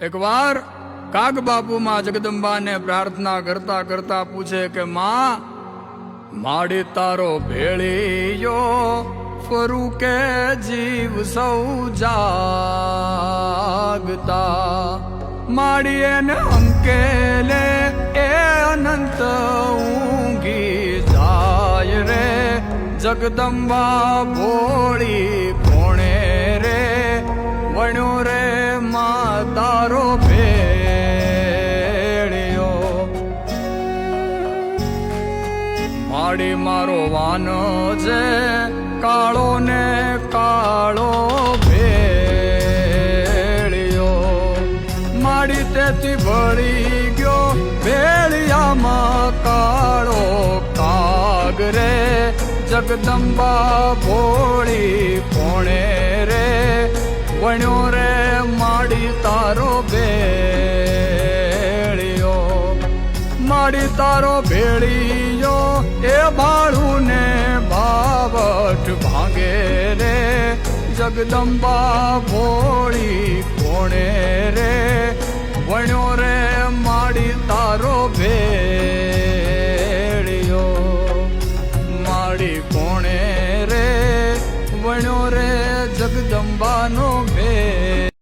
એકવાર કાગ બાપુમાં જગદંબાને પ્રાર્થના કરતા કરતા પૂછે કે, માં, માડી તારો ભેળીયો ફરું કે જીવ સૌ જાગતા. માડી એને અંકેલે એ અનંત ઊંઘી જાય રે. જગદંબા ભોળી કોણે રે. વણ્યો તારો ભેળ્યો. માડી મારો વાનો છે કાળો ને કાળો ભેળ્યો. માડી તેથી ભળી ગયો ભેળિયામાં કાળો કાગરે જગદંબા ભોળી કોણે રે. વણ્યો તારો ભેળિયો મારી તારો ભેળિયો એ ભાળું ને ભાવટ ભાંગે રે, જગદંબા ભોળી કોણે રે? વણ્યો રે માડી તારો ભેળિયો માડી કોણે રે? વણ્યો રે જગદંબાનો ભેળ